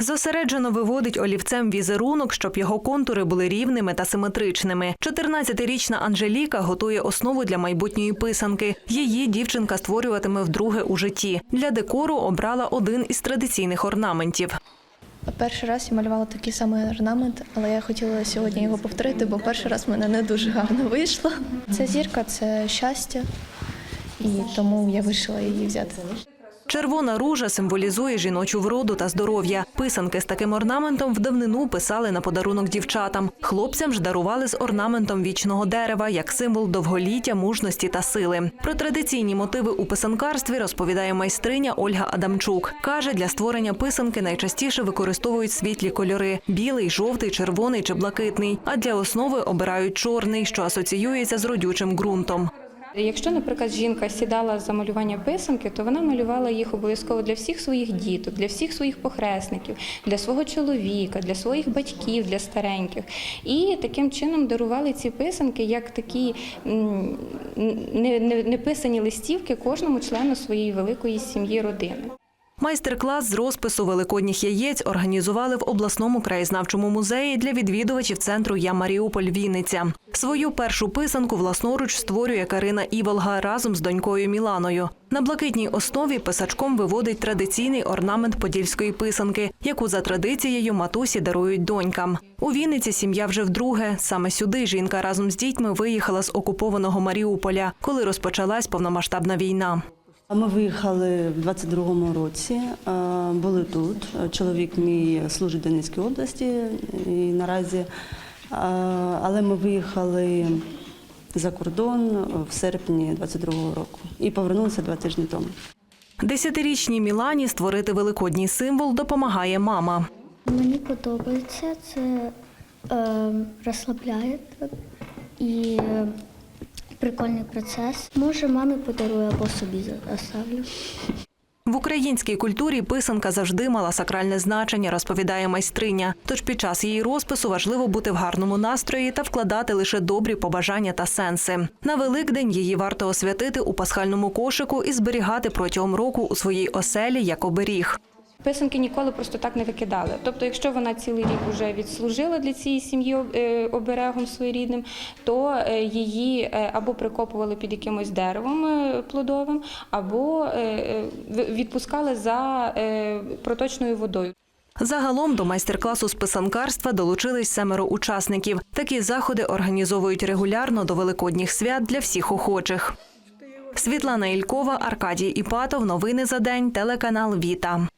Зосереджено виводить олівцем візерунок, щоб його контури були рівними та симетричними. 14-річна Анжеліка готує основу для майбутньої писанки. Її дівчинка створюватиме вдруге у житті. Для декору обрала один із традиційних орнаментів. Перший раз я малювала такий самий орнамент, але я хотіла сьогодні його повторити, бо перший раз в мене не дуже гарно вийшло. Ця зірка це щастя, і тому я вирішила її взяти. Червона ружа символізує жіночу вроду та здоров'я. Писанки з таким орнаментом в давнину писали на подарунок дівчатам. Хлопцям ж дарували з орнаментом вічного дерева як символ довголіття, мужності та сили. Про традиційні мотиви у писанкарстві розповідає майстриня Ольга Адамчук. Каже, для створення писанки найчастіше використовують світлі кольори: білий, жовтий, червоний чи блакитний. А для основи обирають чорний, що асоціюється з родючим ґрунтом. Якщо, наприклад, жінка сідала за малювання писанки, то вона малювала їх обов'язково для всіх своїх діток, для всіх своїх похресників, для свого чоловіка, для своїх батьків, для стареньких. І таким чином дарували ці писанки як такі м, не, не, не писані листівки кожному члену своєї великої сім'ї родини. Майстер-клас з розпису великодніх яєць організували в обласному краєзнавчому музеї для відвідувачів центру Я Маріуполь Вінниця. Свою першу писанку власноруч створює Карина Іволга разом з донькою Міланою. На блакитній основі писачком виводить традиційний орнамент подільської писанки, яку за традицією матусі дарують донькам. У Вінниці сім'я вже вдруге. Саме сюди жінка разом з дітьми виїхала з окупованого Маріуполя, коли розпочалась повномасштабна війна. Ми виїхали в 22-му році, були тут. Чоловік мій служить в Донецькій області і наразі, але ми виїхали за кордон в серпні 22-го року і повернулися два тижні тому. Десятирічній Мілані створити великодній символ допомагає мама. Мені подобається, це е, розслабляє і е, прикольний процес. Може, мамі подарую або собі оставлю. В українській культурі писанка завжди мала сакральне значення, розповідає майстриня. Тож під час її розпису важливо бути в гарному настрої та вкладати лише добрі побажання та сенси. На Великдень її варто освятити у пасхальному кошику і зберігати протягом року у своїй оселі як оберіг. Писанки ніколи просто так не викидали. Тобто, якщо вона цілий рік вже відслужила для цієї сім'ї е, оберегом своєрідним, то е, її е, або прикопували під якимось деревом плодовим, або відпускали за проточною водою. Загалом до майстер-класу з писанкарства долучились семеро учасників. Такі заходи організовують регулярно до великодніх свят для всіх охочих. Світлана Ількова, Аркадій Іпатов. Новини за день. Телеканал Віта.